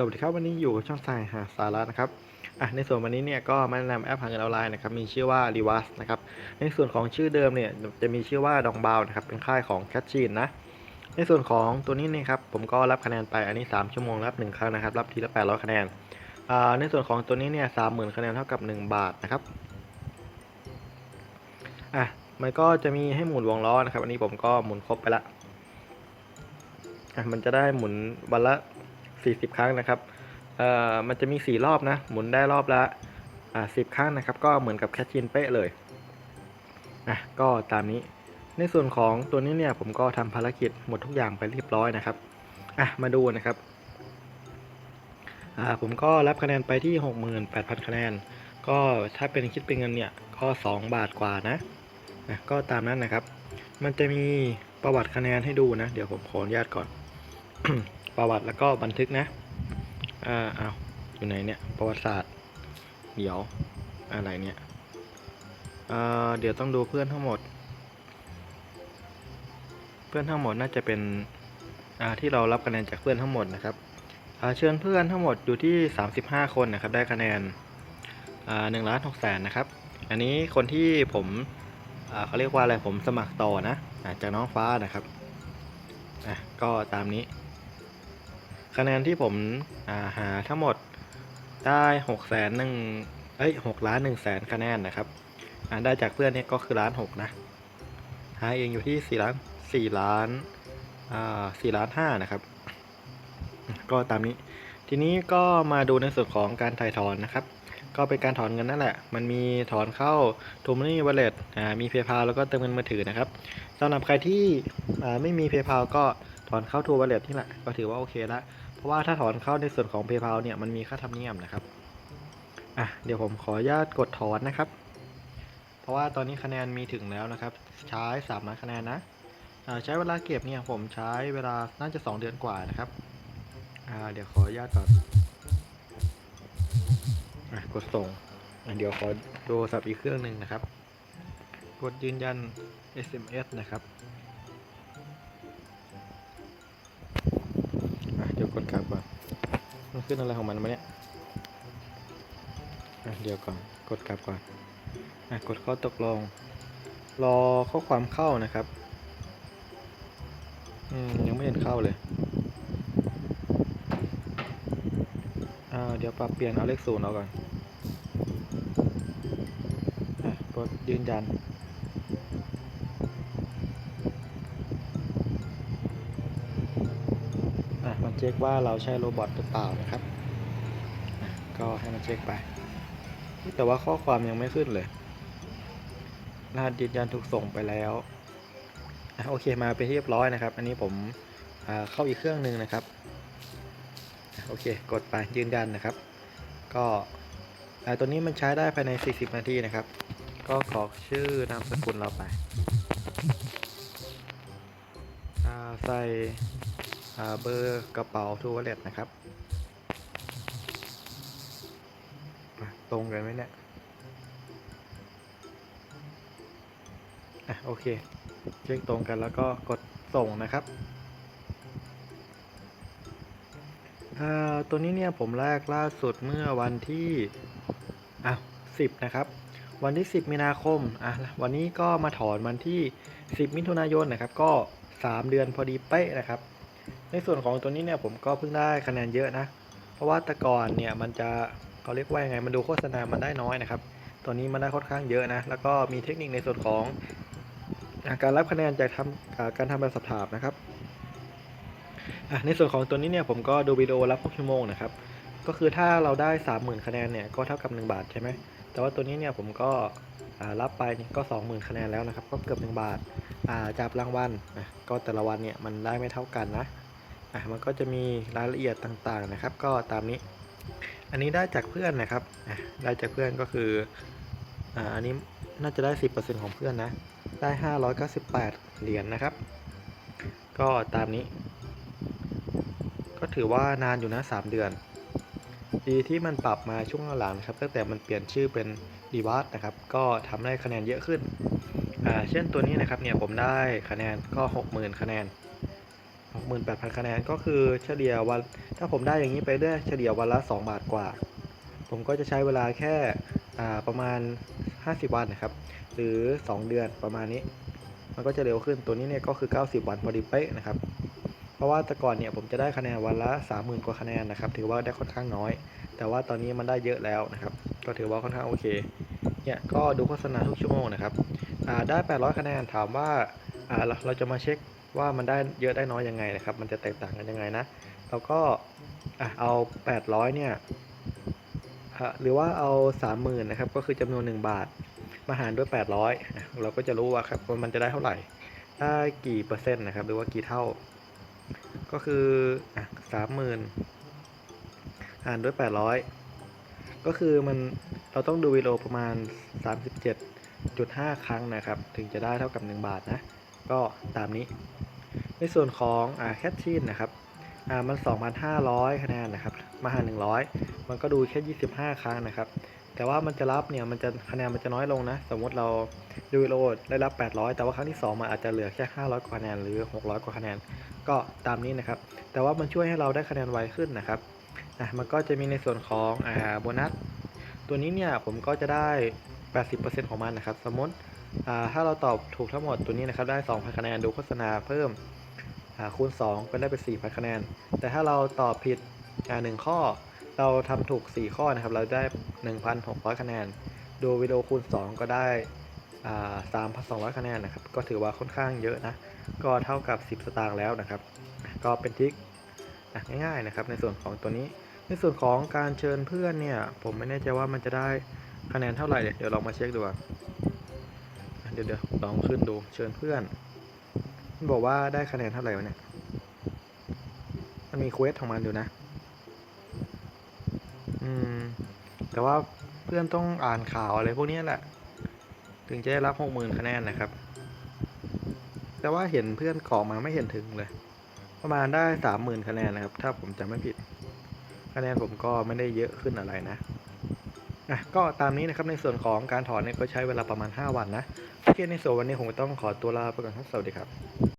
สวัสดีครับวันนี้อยู่กับช่องสายหาสาระนะครับอะในส่วนวันนี้เนี่ยก็มาแนะนำแอปหาเงินออนไลน์นะครับมีชื่อว่า r e v a s นะครับในส่วนของชื่อเดิมเนี่ยจะมีชื่อว่าดองบาวนะครับเป็นค่ายของแคชชีนนะในส่วนของตัวนี้เนี่ยครับผมก็รับคะแนนไปอันนี้ 3 ชั่วโมงรับ1ครั้งนะครับรับทีละ800คะแนนอ่าในส่วนของตัวนี้เนี่ย30,000คะแนนเท่ากับ 1 บาทนะครับอะมันก็จะมีให้หมุนวงล้อนะครับอันนี้ผมก็หมุนครบไปละอะมันจะได้หมุนวันละ 40 ครั้งนะครับเอ่อมันจะมี 4 รอบนะ หมุนได้รอบละอ่า10ครั้งนะครับ ก็เหมือนกับแคชชินเป๊ะเลยอะก็ตามนี้ในส่วนของตัวนี้เนี่ยผมก็ทำภารกิจหมดทุกอย่างไปเรียบร้อยนะครับอะมาดูนะครับอ่าผมก็รับคะแนนไปที่ 68,000 คะแนน ก็ถ้าเป็นคิดเป็นเงินเนี่ยก็ 2 บาทกว่านะนะก็ตามนั้นนะครับ มันจะมีประวัติคะแนนให้ดูนะ เดี๋ยวผมขออนุญาตก่อน ประวัติแล้วก็บันทึกนะ อ่าอ้าวอยู่ไหนเนี่ย ประวัติศาสตร์ เดี๋ยว อะไรเนี่ยอ่าเดี๋ยวต้องดูเพื่อนทั้งหมด เพื่อนทั้งหมดน่าจะเป็น อ่า ที่เรารับคะแนนจากเพื่อนทั้งหมดนะครับอ่าเชิญเพื่อนทั้งหมดอยู่ที่ 35 คนนะครับ ได้คะแนน อ่าหนึ่งล้านหกแสนนะครับ อันนี้คนที่ผมอ่าเขาเรียกว่าอะไรผมสมัครต่อนะจากน้องฟ้านะครับ อะ ก็ตามนี้ คะแนนที่ผมาหาทั้งหมดได้หกแสนหนึ่งเอ้ยหกล้านหนึ่งแสนคะแนนนะครับได้จากเพื่อนเนี่ยก็คือล้านหกนะหาเองอยู่ที่สี่ล้านสี่ล้านสี่ล้านห้านะครับ ก็ตามนี้ ทีนี้ก็มาดูในส่วนของการถ่ายถอนนะครับ ก็เป็นการถอนเงินนั่นแหละ มันมีถอนเข้า t ูมนี่วอลเล็ตอ่ามี PayPal แล้วก็เติมเงินมือถือนะครับสำหรับใครที่อ่าไม่มี PayPal ก็ ถอนเข้า True Wallet นี่แหละก็ถือว่าโอเคละเพราะว่าถ้าถอนเข้าในส่วนของ PayPal เนี่ยมันมีค่าธรรมเนียมนะครับอะเดี๋ยวผมขออนุญาตกดถอนนะครับ เพราะว่าตอนนี้คะแนนมีถึงแล้วนะครับ ใช้3ล้านคะแนนนะอ่าใช้เวลาเก็บเนี่ยผมใช้เวลาน่าจะ 2 เดือนกว่านะครับอ่าเดี๋ยวขออนุญาตก่อนอกดส่งอะเดี๋ยวขอดูโทรศัพท์อีกเครื่องหนึ่งนะครับ กดยืนยัน SMS นะครับ ขึ้นอะไรของมันมาเนี่ยเดี๋ยวก่อน กดกลับก่อนอะกดข้อตกลง รอข้อความเข้านะครับอืมยังไม่เห็นเข้าเลยอ่าเดี๋ยวปรับเปลี่ยนเอาเลขศูนย์เอาก่อนอะกดยืนยัน เช็คว่าเราใช่โรบอทหรือเปล่านะครับอะก็ให้มันเช็คไป แต่ว่าข้อความยังไม่ขึ้นเลย รหัสยืนยันถูกส่งไปแล้วอะโอเคมาเป็นที่เรียบร้อยนะครับ อันนี้ผมอ่าเข้าอีกเครื่องหนึ่งนะครับอะโอเค กดไปยืนยันนะครับ ก็อ่าตัวนี้มันใช้ได้ภายใน 40 นาทีนะครับ ก็ขอชื่อนามสกุลเราไปอ่าใส่อ่า เบอร์กระเป๋าทูวอลเล็ตนะครับ ตรงกันไหมเนี่ยอะโอเค เช็คตรงกันแล้วก็กดส่งนะครับตัวนี้เนี่ยผมแรกล่าสุดเมื่อวันที่อะ10นะครับ วันที่ 10 มีนาคมอะวันนี้ก็มาถอนวันที่ 10 มิถุนายนนะครับ ก็ 3 เดือนพอดีเป๊ะนะครับ ในส่วนของตัวนี้เนี่ยผมก็เพิ่งได้คะแนนเยอะนะ เพราะว่าแต่ก่อนเนี่ยมันจะเขาเรียกว่ายังไงมันดูโฆษณามันได้น้อยนะครับ ตัวนี้มันได้ค่อนข้างเยอะนะ แล้วก็มีเทคนิคในส่วนของการรับคะแนนจากทำการทำแบบสอบถามนะครับในส่วนของตัวนี้เนี่ยผมก็ดูวิดีโอรับทุกชั่วโมงนะครับ ก็คือถ้าเราได้ 30,000 คะแนนเนี่ยก็เท่ากับ 1 บาทใช่ไหม แต่ว่าตัวนี้เนี่ยผมก็รับไปก็ 20,000 คะแนนแล้วนะครับ ก็เกือบ 1 บาทาจับรางวัลนะก็แต่ละวันเนี่ยมันได้ไม่เท่ากันนะ อะมันก็จะมีรายละเอียดต่างๆนะครับ ก็ตามนี้ อันนี้ได้จากเพื่อนนะครับอะได้จากเพื่อนก็คืออ่าอันนี้น่าจะได้ 10%ของเพื่อนนะ ได้ 598 เหรียญนะครับ ก็ตามนี้ ก็ถือว่านานอยู่นะ 3 เดือน ดีที่มันปรับมาช่วงหลังนะครับ ตั้งแต่มันเปลี่ยนชื่อเป็นดีวัตนะครับ ก็ทำได้คะแนนเยอะขึ้น อ่า เช่นตัวนี้นะครับ เนี่ยผมได้คะแนนก็ 60,000 คะแนน 68,000 คะแนนก็คือเฉลี่ยวันถ้าผมได้อย่างนี้ไปเรื่อยเฉลี่ยวันละ 2 บาทกว่า ผมก็จะใช้เวลาแค่ประมาณ 50 วันนะครับ หรือ 2 เดือนประมาณนี้ มันก็จะเร็วขึ้นตัวนี้เนี่ยก็คือ 90 วันพอดีเป๊ะนะครับ เพราะว่าแต่ก่อนเนี่ยผมจะได้คะแนนวันละ 30,000 กว่าคะแนนนะครับ ถือว่าได้ค่อนข้างน้อย แต่ว่าตอนนี้มันได้เยอะแล้วนะครับ ก็ถือว่าค่อนข้างโอเค เนี่ยก็ดูโฆษณาทุกชั่วโมงนะครับได้ 800 คะแนนถามว่าเราจะมาเช็ค ว่ามันได้เยอะได้น้อยยังไงนะครับ มันจะแตกต่างกันยังไงนะเราก็อะเอา 800 เนี่ยหรือว่าเอา 30,000นะครับ ก็คือจำนวน 1 บาท มาหารด้วย 800อะเราก็จะรู้ว่าครับว่ามันจะได้เท่าไหร่ ได้กี่เปอร์เซ็นต์นะครับ หรือว่ากี่เท่า ก็คืออะ30,000หารด้วย 800 ก็คือมันเราต้องดูวิดีโอประมาณ 37.5 ครั้งนะครับ ถึงจะได้เท่ากับ 1 บาทนะ ก็ตามนี้ ในส่วนของอ่าแคทชีนนะครับอ่ามัน 2,500 คะแนนนะครับ มาหาร100 มันก็ดูแค่ 25 ครั้งนะครับ แต่ว่ามันจะรับเนี่ย มันจะคะแนนมันจะน้อยลงนะ สมมติเราดูวิดีโอได้รับ 800 แต่ว่าครั้งที่ 2 มันอาจจะเหลือแค่ 500 กว่าคะแนนหรือ 600 กว่าคะแนน ก็ตามนี้นะครับ แต่ว่ามันช่วยให้เราได้คะแนนไวขึ้นนะครับอะมันก็จะมีในส่วนของอ่าโบนัส ตัวนี้เนี่ยผมก็จะได้ 80%ของมันนะครับ สมมติอ่าถ้าเราตอบถูกทั้งหมดตัวนี้นะครับ ได้ 2,000 คะแนน ดูโฆษณาเพิ่ม คูณ 2 ก็ได้เป็น4,000คะแนน แต่ถ้าเราตอบผิดหนึ่งข้อ เราทำถูก 4 ข้อนะครับ เราได้ 1,600 คะแนน ดูวิดีโอคูณ 2 ก็ได้อ่า3,200คะแนนนะครับ ก็ถือว่าค่อนข้างเยอะนะ ก็เท่ากับ 10 สตางค์แล้วนะครับ ก็เป็นทริคอะง่ายๆนะครับ ในส่วนของตัวนี้ ในส่วนของการเชิญเพื่อนเนี่ย ผมไม่แน่ใจว่ามันจะได้คะแนนเท่าไหร่ เดี๋ยวลองมาเช็คดูก่อนอะเดี๋ยวเดี๋ยวลองขึ้นดู เชิญเพื่อน บอกว่าได้คะแนนเท่าไหร่วะเนี่ย มันมีเควสของมันอยู่นะ อืม แต่ว่าเพื่อนต้องอ่านข่าวอะไรพวกนี้แหละ ถึงจะได้รับหกหมื่นคะแนนนะครับ แต่ว่าเห็นเพื่อนกรอกมาไม่เห็นถึงเลย ประมาณได้สามหมื่นคะแนนนะครับ ถ้าผมจำไม่ผิด คะแนนผมก็ไม่ได้เยอะขึ้นอะไรนะอะก็ตามนี้นะครับในส่วนของการถอนเนี่ยก็ใช้เวลาประมาณ 5 วันนะโอเคในส่วนวันนี้ผมต้องขอตัวลาไปก่อนครับสวัสดีครับ